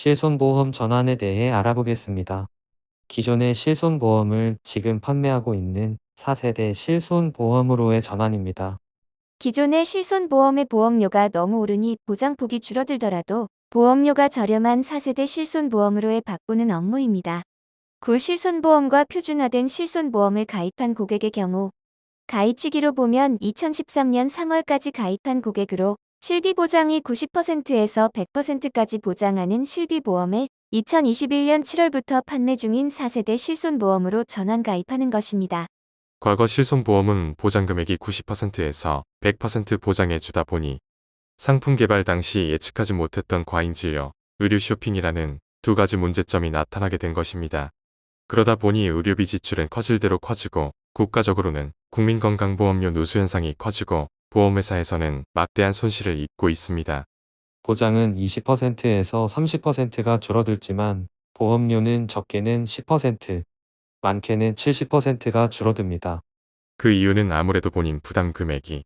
실손보험 전환에 대해 알아보겠습니다. 기존의 실손보험을 지금 판매하고 있는 4세대 실손보험으로의 전환입니다. 기존의 실손보험의 보험료가 너무 오르니 보장폭이 줄어들더라도 보험료가 저렴한 4세대 실손보험으로의 바꾸는 업무입니다. 구 실손보험과 표준화된 실손보험을 가입한 고객의 경우 가입 시기로 보면 2013년 3월까지 가입한 고객으로 실비 보장이 90%에서 100%까지 보장하는 실비보험을 2021년 7월부터 판매 중인 4세대 실손보험으로 전환 가입하는 것입니다. 과거 실손보험은 보장금액이 90%에서 100% 보장해 주다 보니 상품 개발 당시 예측하지 못했던 과잉진료, 의료 쇼핑이라는 두 가지 문제점이 나타나게 된 것입니다. 그러다 보니 의료비 지출은 커질 대로 커지고 국가적으로는 국민건강보험료 누수 현상이 커지고 보험회사에서는 막대한 손실을 입고 있습니다. 보장은 20%에서 30%가 줄어들지만 보험료는 적게는 10%, 많게는 70%가 줄어듭니다. 그 이유는 아무래도 본인 부담 금액이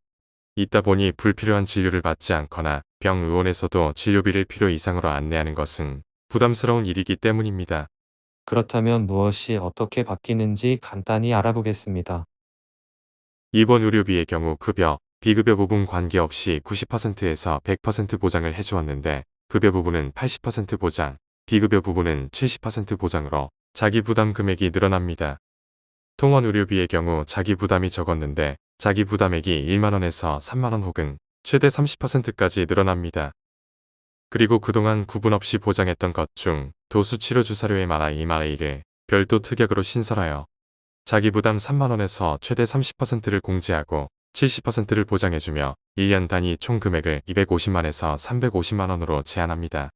있다 보니 불필요한 진료를 받지 않거나 병의원에서도 진료비를 필요 이상으로 안내하는 것은 부담스러운 일이기 때문입니다. 그렇다면 무엇이 어떻게 바뀌는지 간단히 알아보겠습니다. 입원 의료비의 경우 급여, 비급여 부분 관계없이 90%에서 100% 보장을 해주었는데 급여 부분은 80% 보장, 비급여 부분은 70% 보장으로 자기 부담 금액이 늘어납니다. 통원 의료비의 경우 자기 부담이 적었는데 자기 부담액이 1만원에서 3만원 혹은 최대 30%까지 늘어납니다. 그리고 그동안 구분 없이 보장했던 것 중 도수 치료 주사료의 마라 이마레이를 별도 특약으로 신설하여 자기 부담 3만원에서 최대 30%를 공제하고 70%를 보장해주며 1년 단위 총 금액을 250만에서 350만원으로 제한합니다.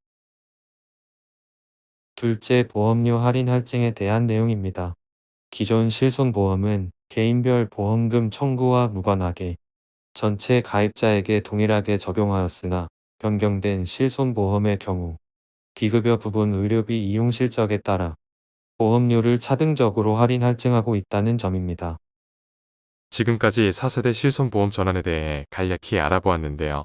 둘째 보험료 할인 할증에 대한 내용입니다. 기존 실손보험은 개인별 보험금 청구와 무관하게 전체 가입자에게 동일하게 적용하였으나 변경된 실손보험의 경우 비급여 부분 의료비 이용 실적에 따라 보험료를 차등적으로 할인 할증하고 있다는 점입니다. 지금까지 4세대 실손보험 전환에 대해 간략히 알아보았는데요.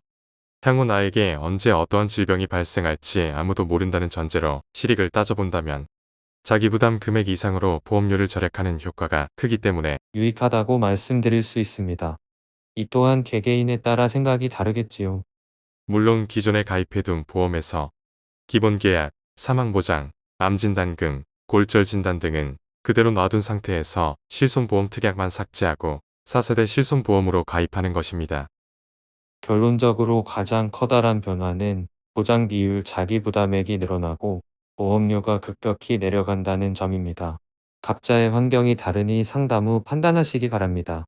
향후 나에게 언제 어떠한 질병이 발생할지 아무도 모른다는 전제로 실익을 따져본다면 자기 부담 금액 이상으로 보험료를 절약하는 효과가 크기 때문에 유익하다고 말씀드릴 수 있습니다. 이 또한 개개인에 따라 생각이 다르겠지요. 물론 기존에 가입해둔 보험에서 기본 계약, 사망보장, 암진단금, 골절진단 등은 그대로 놔둔 상태에서 실손보험 특약만 삭제하고 4세대 실손보험으로 가입하는 것입니다. 결론적으로 가장 커다란 변화는 보장 비율 자기 부담액이 늘어나고 보험료가 급격히 내려간다는 점입니다. 각자의 환경이 다르니 상담 후 판단하시기 바랍니다.